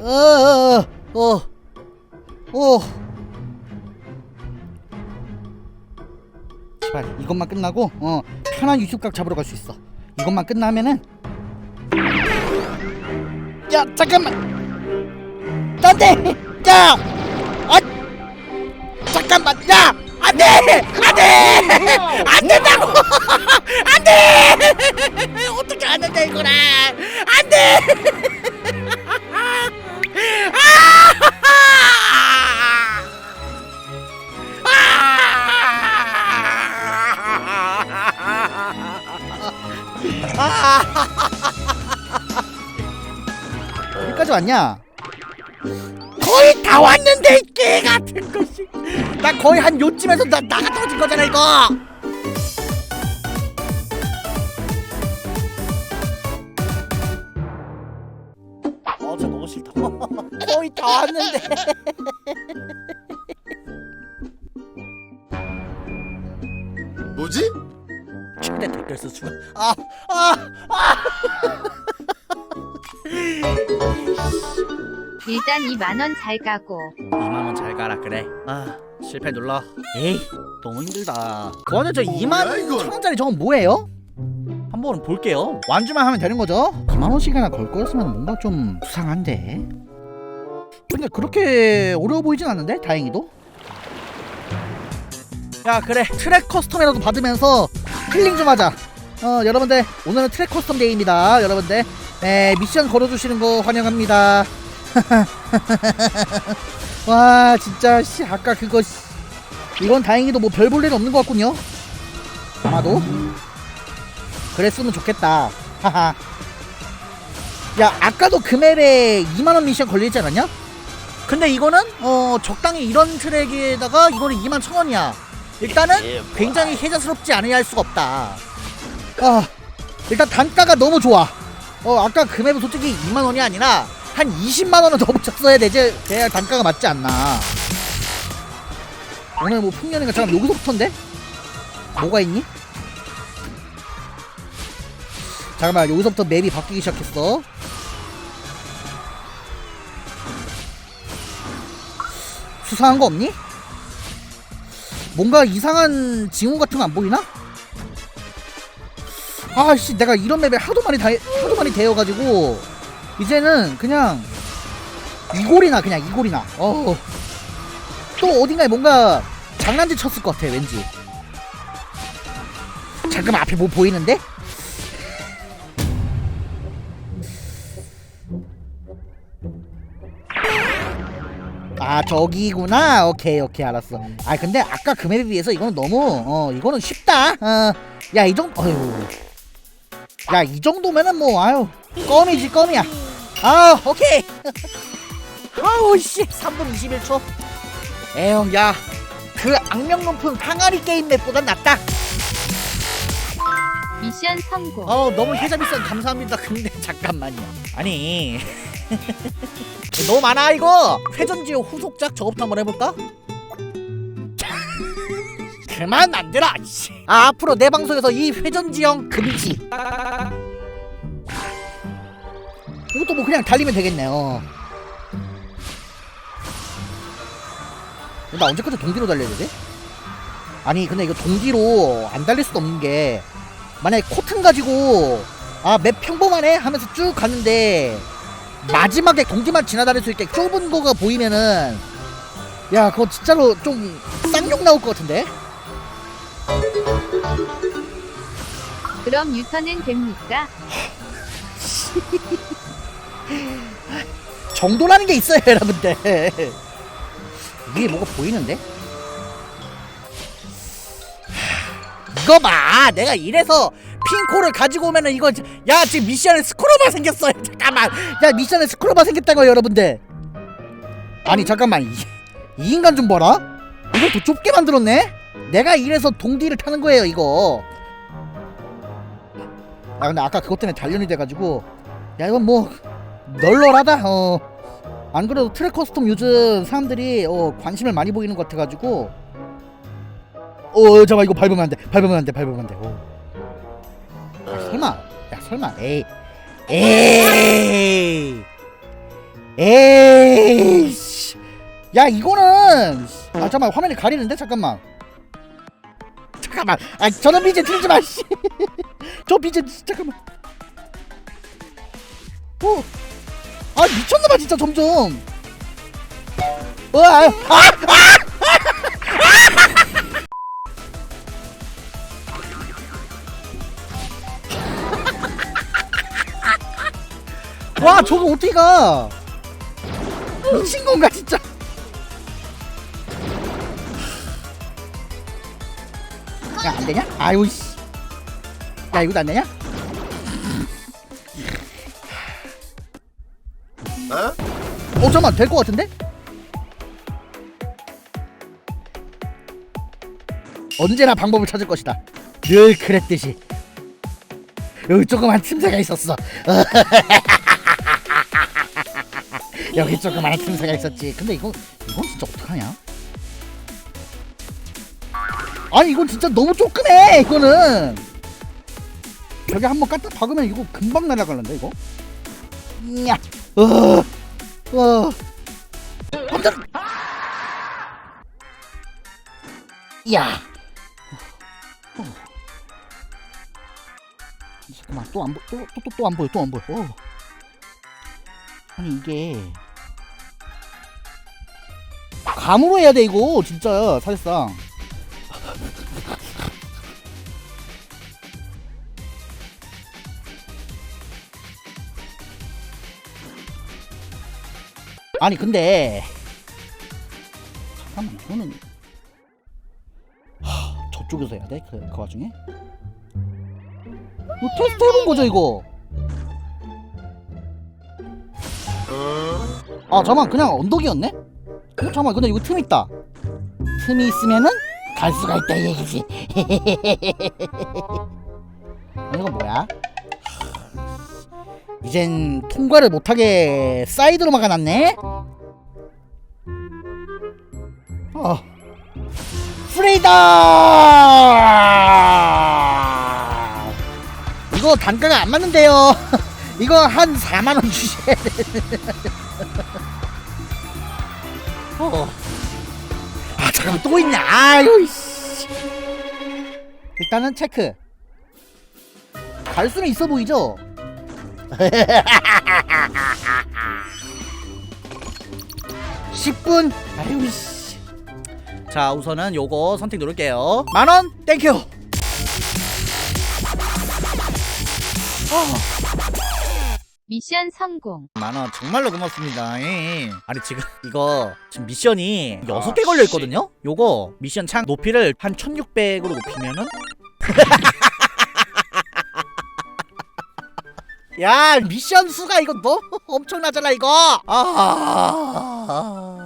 어, 어, 어. 제발 이것만 끝나고 어 편한 유튜브각 잡으러 갈 수 있어. 이것만 끝나면은. 야 잠깐만! 안돼! 야! 아, 잠깐만! 야! 안돼! 안돼! 안 된다고! 안돼 어떻게 하는데 이거라 안돼 어디까지 왔냐? 거의 다 왔는데 이 개 같은 것이. 나 거의 한 요쯤에서 나 나가 떨어진 거잖아 이거. 거의 다 왔는데. 뭐지? 최대 댓글 수준. 아, 아, 아. 일단 2만 원 잘 가고 2만 원 잘 가라 그래. 아 실패 눌러. 에이 너무 힘들다. 그거는 저 2만 뭐야, 이건? 천 원짜리 저건 뭐예요? 한번 볼게요. 완주만 하면 되는 거죠? 2만 원씩이나 걸 거였으면 뭔가 좀 수상한데. 근데 그렇게 어려워 보이진 않는데 다행히도. 야 그래 트랙 커스텀이라도 받으면서 힐링 좀 하자. 어 여러분들 오늘은 트랙 커스텀 데이입니다. 여러분들 네 미션 걸어주시는 거 환영합니다. 와 진짜 씨 아까 그거 씨. 이건 다행히도 뭐 별 볼 일은 없는 것 같군요 아마도 그랬으면 좋겠다 하하 야 아까도 금엘에 2만원 미션 걸려있지 않았냐? 근데 이거는 어 적당히 이런 트랙에다가 이거는 2만 천 원이야. 일단은 굉장히 혜자스럽지 않으야 할 수가 없다. 아 일단 단가가 너무 좋아. 어 아까 금액은 솔직히 2만 원이 아니라 한 20만 원은 더 붙였어야 되지 돼야 단가가 맞지 않나. 오늘 뭐 풍년인가 잠깐 여기서부터인데? 뭐가 있니? 잠깐만 여기서부터 맵이 바뀌기 시작했어 수상한 거 없니? 뭔가 이상한 징후 같은 거 안 보이나? 아씨 내가 이런 맵에 하도 많이 다 하도 많이 대여가지고 이제는 그냥 이골이나 그냥 이골이나 어 또 어딘가에 뭔가 장난질 쳤을 것 같아 왠지 잠깐만 앞에 뭐 보이는데? 아 저기구나. 오케이 오케이 알았어. 아 근데 아까 그 맵에 비해서 이거는 너무 어 이거는 쉽다. 어 야 이 정도 어휴. 야이 정도면은 뭐 아유 껌이지 껌이야. 아 오케이. 아우 씨 3분 21초. 에휴 야그 악명 높은 항아리 게임 맵보단 낫다. 미션 성공. 어 너무 혜자 비싼 감사합니다. 근데 잠깐만요. 아니 너무 많아 이거 회전지옥 후속작 저것부터 한번 해볼까? 그만 만들어 씨. 아 앞으로 내 방송에서 이 회전지형 금지 이것도 뭐 그냥 달리면 되겠네요 나 언제까지 동기로 달려야 되지? 아니 근데 이거 동기로 안 달릴 수도 없는 게 만약에 코튼 가지고 아 맵 평범하네 하면서 쭉 갔는데 마지막에 공기만 지나다닐 수 있게 좁은 거가 보이면은 야 그거 진짜로 좀 쌍욕 나올 것 같은데? 그럼 유턴은 됩니까? 정도라는 게 있어요 여러분들. 위에 뭐가 보이는데? 하, 이거 봐! 내가 이래서 핑코를 가지고 오면은 이거 야 지금 미션에 스크 로바 생겼어요. 잠깐만. 야 미션에 스크로바 생겼다고 여러분들. 아니 잠깐만. 이, 이 인간 좀 봐라. 이걸 더 좁게 만들었네? 내가 이래서 동디를 타는 거예요 이거. 야 근데 아까 그것 때문에 단련이 돼가지고. 야 이건 뭐 널널하다? 어. 안 그래도 트랙 커스텀 요즘 사람들이 어, 관심을 많이 보이는 것 같아가지고. 어 잠깐 이거 밟으면 안돼. 밟으면 안돼 밟으면 안돼. 어. 야, 설마. 야 설마. 에이 에이 에이 씨. 야 이거는 아 잠깐만 화면이 가리는데 잠깐만 잠깐만 아 저런 BJ 틀지 마 씨. 저 BJ 잠깐만 어. 아 미쳤나봐 진짜 점점 어, 아, 아, 아! 와 저거 어떻게 가 미친 건가 진짜 야 안되냐? 아유 씨 야 이거도 안되냐? 어 잠깐만 될 것 같은데? 언제나 방법을 찾을 것이다 늘 그랬듯이 여기 조그만 틈새가 있었어 여기 조그만 틈새가 있었지 근데 이거 이건 진짜 어떡하냐 아니 이건 진짜 너무 조그매 이거는 벽에 한번 까딱 박으면 이거 금방 날아갈란다 이거 야 어, 어. 깜짝 야 어. 잠깐만 또 안 보, 또또또 또 안 보여 또 안 보여. 어. 아니 이게 감으로 해야 돼 이거 진짜 사실상. 아니 근데 잠깐만 이거는 하, 저쪽에서 해야 돼? 그, 그 와중에? 이거 테스트 해본 거죠 이거? 아 잠깐만 그냥 언덕이었네? 어, 잠깐만 근데 이거 틈 있다. 틈이 있으면은 갈 수가 있다 이 얘기지. 아, 이건 뭐야? 이젠 통과를 못하게 사이드로 막아놨네? 어. 프리다! 이거 단가가 안 맞는데요. 이거 한 4만원 주셔야 돼 어. 아 잠깐만 또 있네 아유 씨. 일단은 체크 갈 수는 있어 보이죠? 십분 아유 씨. 자 우선은 요거 선택 누를게요 만원 땡큐 미션 성공. 만원 정말로 고맙습니다. 예. 아니 지금 이거 지금 미션이 여섯 개 걸려 있거든요? 요거 미션 창 높이를 한 1600으로 높이면은? 야 미션 수가 이거 너무 엄청나잖아 이거. 아